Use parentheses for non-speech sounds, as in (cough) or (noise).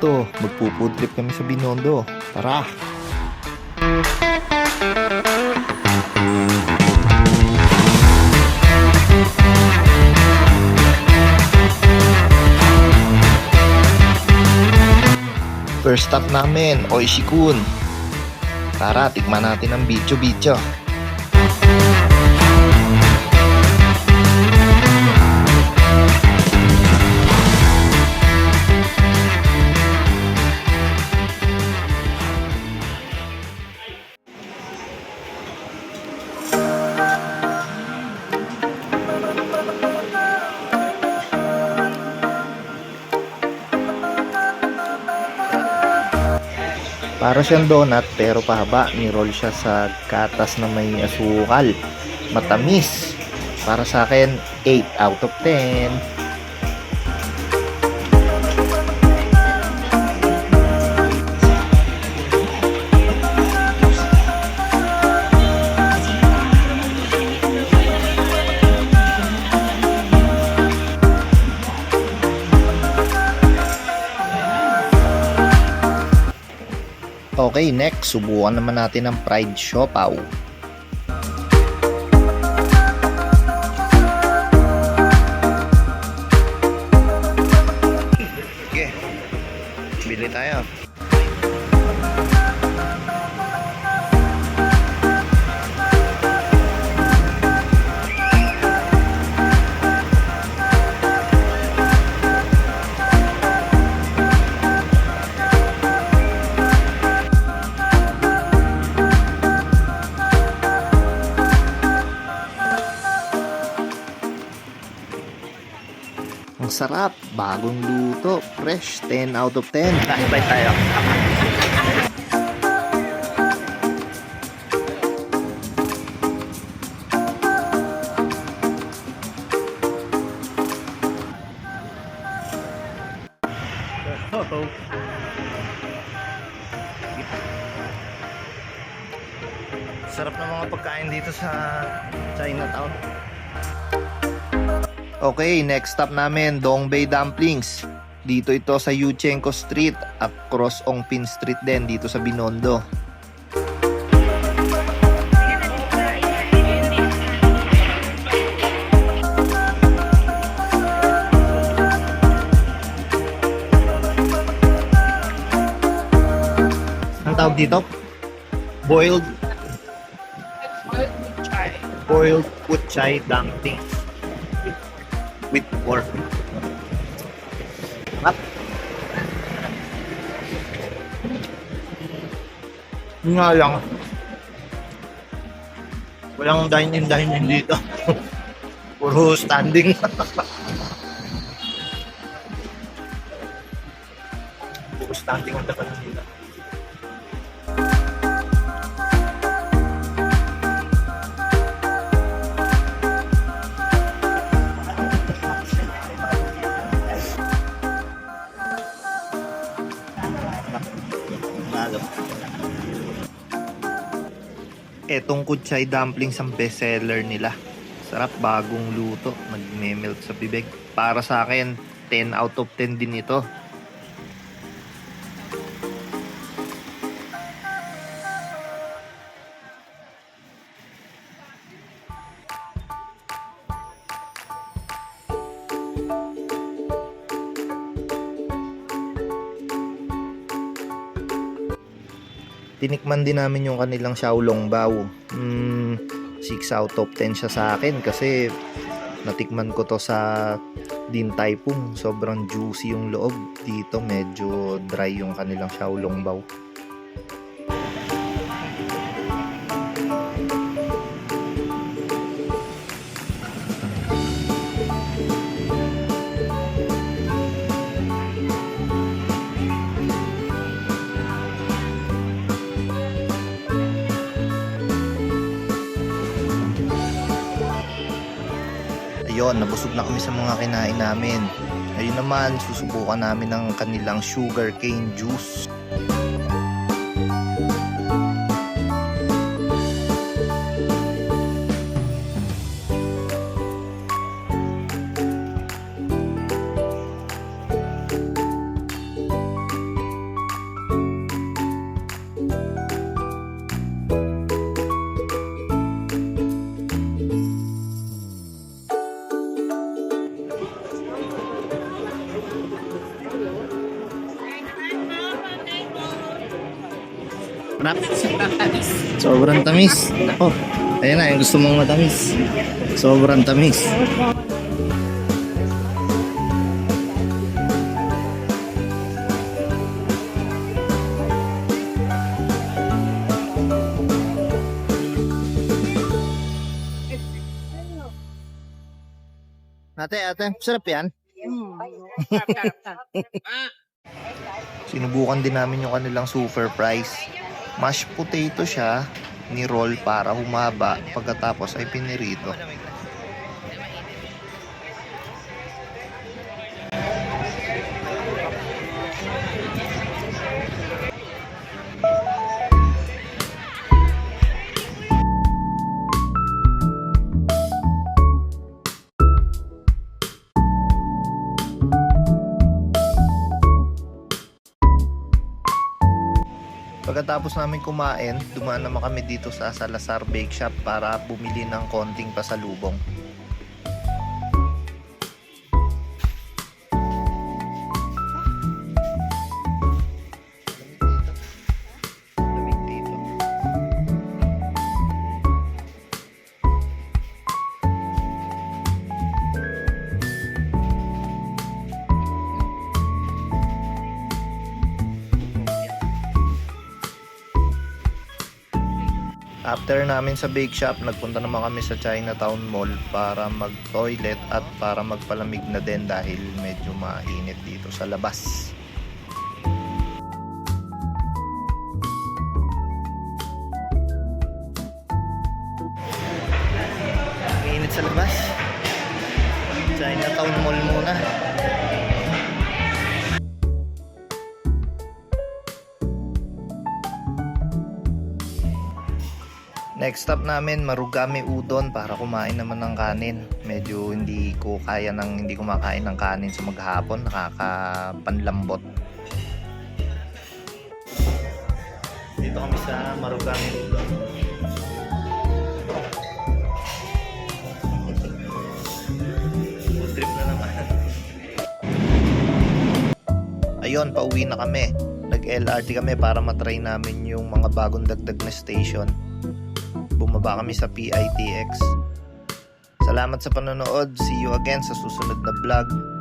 luto. Magpo-food kami sa Binondo. Tara! First stop namin, Oishikun. Tara, tikman natin ang bicho-bicho. Para siyang donut pero pahaba. Ni-roll siya sa gatas na may asukal. Matamis. Para sa akin, 8 out of 10. Okay, next, subukan naman natin ang fried siopaw. Sige, bili tayo. Sarap, bagong luto, fresh, 10 out of 10. Bye-bye tayo. Sarap ng mga pagkain dito sa Chinatown. Okay, next stop namin, Dongbei Dumplings. Dito ito sa Yuchenko Street at Cross Ongpin Street din dito sa Binondo. Ang tawag dito? Boiled boiled putchay dumpling with pork. Sarap. Yun Nga lang. Walang dine-in dine-in dito. (laughs) Puro standing. (laughs) Puro standing ang dapat nila. Etong kutsay dumplings ang bestseller nila. Sarap bagong luto, nagme-melt sa bibig. Para sa akin, 10 out of 10 din ito. Tinikman din namin yung kanilang Xiaolong Bao. Hmm, 6 out of 10 siya sa akin kasi natikman ko to sa Din Tai Pung. Sobrang juicy yung loob. Dito medyo dry yung kanilang Xiaolong Bao. Ayun, nabusog na kami sa mga kinain namin. Ayun naman, susubukan namin ng kanilang sugar cane juice. Sobrang tamis. Sobrang tamis. Ako, ayun na, yung gusto mong matamis. Sobrang tamis. Ate, ate, sarap yan. (laughs) Sinubukan din namin yung kanilang super price. Mashed potato siya, ni-roll para humaba, pagkatapos ay pinirito. Pagkatapos namin kumain, dumaan naman kami dito sa Salazar Bake Shop para bumili ng konting pasalubong. After namin sa bake shop, nagpunta naman kami sa Chinatown Mall para mag-toilet at para magpalamig na din dahil medyo mainit dito sa labas. Mainit sa labas. Chinatown Mall muna. Next stop namin, Marugame Udon para kumain naman ng kanin. Medyo hindi ko kaya ng hindi kumakain ng kanin sa maghapon, nakakapanlambot. Dito kami sa Marugame Udon. Food trip na naman. Ayun, pauwi na kami. Nag-LRT kami para matry namin yung mga bagong dagdag na station bumaba kami sa PITX. Salamat sa panonood. See you again sa susunod na vlog.